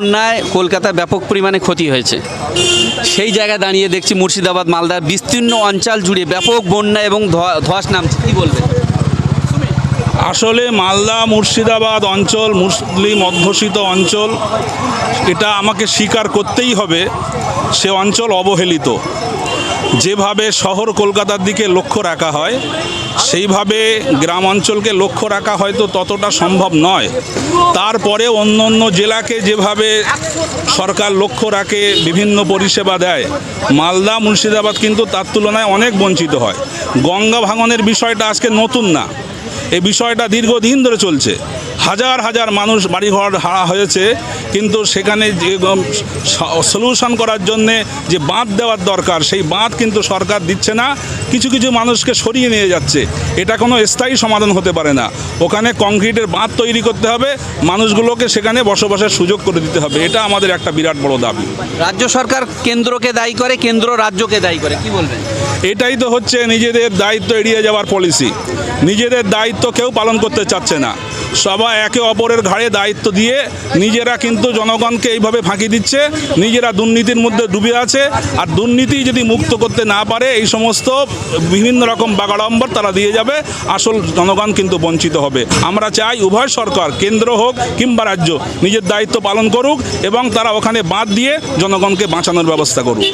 বন্যায় কলকাতা ব্যাপক পরিমাণে ক্ষতি হয়েছে। সেই জায়গায় দাঁড়িয়ে দেখছি মুর্শিদাবাদ মালদার বিস্তীর্ণ অঞ্চল জুড়ে ব্যাপক বন্যা এবং ধস নামছে। কী বলবেন? আসলে মালদা, মুর্শিদাবাদ অঞ্চল মুসলিম অধ্যুষিত অঞ্চল, এটা আমাকে স্বীকার করতেই হবে, সে অঞ্চল অবহেলিত। যেভাবে শহর কলকাতার দিকে লক্ষ্য রাখা হয়, সেইভাবে গ্রাম অঞ্চলকে লক্ষ্য রাখা হয়তো ততটা সম্ভব নয়। তারপরে অন্য অন্য জেলাকে যেভাবে সরকার লক্ষ্য রাখে, বিভিন্ন পরিষেবা দেয়, মালদা, মুর্শিদাবাদ কিন্তু তার তুলনায় অনেক বঞ্চিত হয়। গঙ্গা ভাঙনের বিষয়টা আজকে নতুন না। এই বিষয়টা দীর্ঘদিন ধরে চলছে। হাজার হাজার মানুষ বাড়িঘর হারা হয়েছে। কিন্তু সেখানে যে সলিউশন করার জন্যে যে বাঁধ দেওয়ার দরকার, সেই বাঁধ কিন্তু সরকার দিচ্ছে না। কিছু কিছু মানুষকে সরিয়ে নিয়ে যাচ্ছে। এটা কোনো স্থায়ী সমাধান হতে পারে না। ওখানে কংক্রিটের বাঁধ তৈরি করতে হবে। মানুষগুলোকে সেখানে বসবাসের সুযোগ করে দিতে হবে। এটা আমাদের একটা বিরাট বড় দাবি। রাজ্য সরকার কেন্দ্রকে দায়ী করে, কেন্দ্র রাজ্যকে দায়ী করে, কি বলবেন? এটাই তো হচ্ছে নিজেদের দায়িত্ব এড়িয়ে যাওয়ার পলিসি নিজেদের দায়িত্ব কেউ পালন করতে চাচ্ছে না। সবাই একে অপরের ঘাড়ে দায়িত্ব দিয়ে নিজেরা কিন্তু জনগণকে এইভাবে ফাঁকি দিচ্ছে, নিজেরা দুর্নীতির মধ্যে ডুবে আছে, আর দুর্নীতি যদি মুক্ত করতে না পারে, এই সমস্ত বিভিন্ন রকম বাগাড়ম্বর তারা দিয়ে যাবে, আসল জনগণ কিন্তু বঞ্চিত হবে। আমরা চাই উভয় সরকার, কেন্দ্র হোক কিংবা রাজ্য, নিজের দায়িত্ব পালন করুক এবং তারা ওখানে বাদ দিয়ে জনগণকে বাঁচানোর ব্যবস্থা করুক।